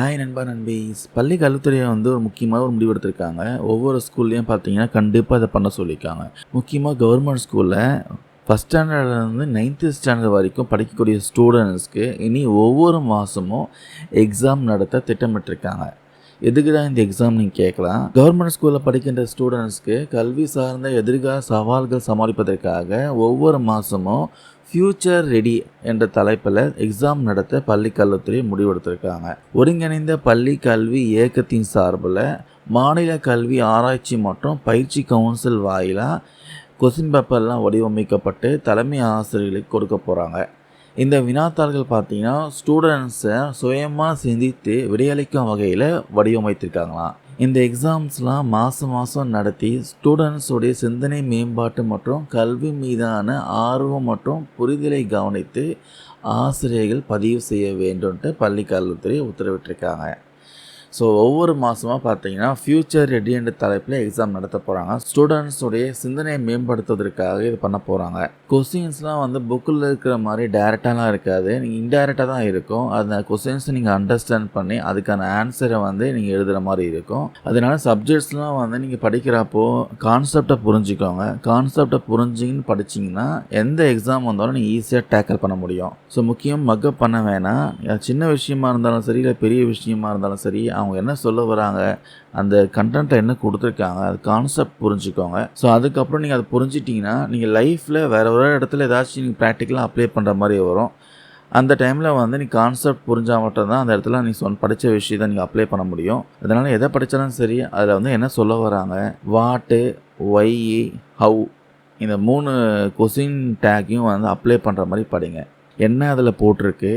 Hi நண்பா நண்பீஸ் பள்ளி கல்வித்துறையை வந்து ஒரு முக்கியமான ஒரு முடிவு எடுத்திருக்காங்க ஒவ்வொரு ஸ்கூல்லையும் பார்த்தீங்கன்னா கண்டிப்பாக இதை பண்ண சொல்லியிருக்காங்க. முக்கியமாக கவர்மெண்ட் ஸ்கூலில் ஃபஸ்ட் ஸ்டாண்டர்ட்லேருந்து நைன்த்து ஸ்டாண்டர்ட் வரைக்கும் படிக்கக்கூடிய ஸ்டூடெண்ட்ஸ்க்கு இனி ஒவ்வொரு மாதமும் எக்ஸாம் நடத்த திட்டமிட்டிருக்காங்க. எதுக்கு தான் இந்த எக்ஸாம் நீங்கள் கேட்கலாம்? கவர்மெண்ட் ஸ்கூலில் படிக்கின்ற ஸ்டூடெண்ட்ஸ்க்கு கல்வி சார்ந்த எதிர்கால சவால்கள் சமாளிப்பதற்காக ஒவ்வொரு மாதமும் ஃப்யூச்சர் ரெடி என்ற தலைப்பில் எக்ஸாம் நடத்த பள்ளி கல்வித்துறை முடிவெடுத்திருக்காங்க. ஒருங்கிணைந்த பள்ளி கல்வி இயக்கத்தின் சார்பில் மாநில கல்வி ஆராய்ச்சி மற்றும் பயிற்சி கவுன்சில் வாயிலாக கொஸ்டின் பேப்பர்லாம் வடிவமைக்கப்பட்டு தலைமை ஆசிரியர்களுக்கு கொடுக்க போகிறாங்க இந்த வினாத்தாள்கள் பார்த்தீங்கன்னா ஸ்டூடெண்ட்ஸை சுயமாக சிந்தித்து விடையளிக்கும் வகையில் வடிவமைத்திருக்காங்களாம். இந்த எக்ஸாம்ஸ்லாம் மாதம் மாதம் நடத்தி ஸ்டூடெண்ட்ஸுடைய சிந்தனை மேம்பாட்டு மற்றும் கல்வி மீதான ஆர்வம் மற்றும் புரிதலை கவனித்து ஆசிரியர்கள் பதிவு செய்ய வேண்டும்ன்ட்டு பள்ளி கல்வித்துறை உத்தரவிட்டிருக்காங்க. ஸோ ஒவ்வொரு மாதமாக பார்த்தீங்கன்னா ஃப்யூச்சர் ரெடி என்ற தலைப்பில் எக்ஸாம் நடத்த போகிறாங்க ஸ்டூடெண்ட்ஸுடைய சிந்தனையை மேம்படுத்துவதற்காக இது பண்ண போகிறாங்க கொஸ்டின்ஸ்லாம் வந்து புக்கில் இருக்கிற மாதிரி டைரெக்டாலாம் இருக்காது. நீங்கள் இன்டைரக்டாக தான் இருக்கும். அந்த கொஸ்டின்ஸை நீங்கள் அண்டர்ஸ்டாண்ட் பண்ணி அதுக்கான ஆன்சரை வந்து நீங்கள் எழுதுகிற மாதிரி இருக்கும். அதனால சப்ஜெக்ட்ஸ்லாம் வந்து நீங்கள் படிக்கிறப்போ கான்செப்டை புரிஞ்சுக்கோங்க. கான்செப்டை புரிஞ்சிங்கன்னு படிச்சிங்கன்னா எந்த எக்ஸாம் வந்தாலும் நீங்கள் ஈஸியாக டேக்கிள் பண்ண முடியும். ஸோ முக்கியம் மக்கப் பண்ண வேணாம். சின்ன விஷயமா இருந்தாலும் சரி இல்லை பெரிய விஷயமா இருந்தாலும் சரி அவங்க என்ன சொல்ல வராங்க அந்த கண்டென்ட்டை என்ன கொடுத்துருக்காங்க அது கான்செப்ட் புரிஞ்சுக்கோங்க. ஸோ அதுக்கப்புறம் நீங்கள் அதை புரிஞ்சிட்டிங்கன்னா நீங்கள் லைஃப்பில் வேறு ஒரு இடத்துல ஏதாச்சும் நீங்கள் ப்ராக்டிக்கலாக அப்ளை பண்ணுற மாதிரி வரும். அந்த டைமில் வந்து நீ கான்செப்ட் புரிஞ்சால் மட்டும்தான் அந்த இடத்துல நீ சொன் படித்த விஷயத்தை நீங்கள் அப்ளை பண்ண முடியும். அதனால் எதை படித்தாலும் சரி அதில் வந்து என்ன சொல்ல வராங்க வாட்டு ஒய் ஹவு இந்த மூணு கொஸ்டின் டேக்கையும் வந்து அப்ளை பண்ணுற மாதிரி படிங்க. என்ன அதில் போட்டிருக்கு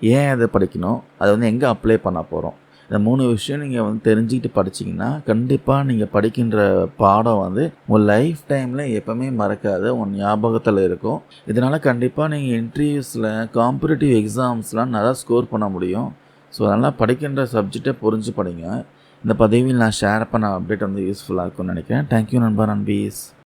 ஏன் அதை படிக்கணும் அதை வந்து எங்கே அப்ளை பண்ண போகிறோம் இந்த மூணு விஷயம் நீங்கள் வந்து தெரிஞ்சுக்கிட்டு படிச்சிங்கன்னா கண்டிப்பாக நீங்கள் படிக்கின்ற பாடம் வந்து உங்கள் லைஃப் டைமில் எப்போவுமே மறக்காது. உன் ஞாபகத்தில் இருக்கும். இதனால் கண்டிப்பாக நீங்கள் இன்டர்வியூஸில் காம்படிட்டிவ் எக்ஸாம்ஸ்லாம் நல்லா ஸ்கோர் பண்ண முடியும். ஸோ அதனால் படிக்கின்ற சப்ஜெக்டை புரிஞ்சு படிங்க இந்த பதவியில் நான் ஷேர் பண்ண அப்டேட் வந்து யூஸ்ஃபுல்லாக இருக்கும்னு நினைக்கிறேன். தேங்க்யூ நண்பா நண்பீஸ்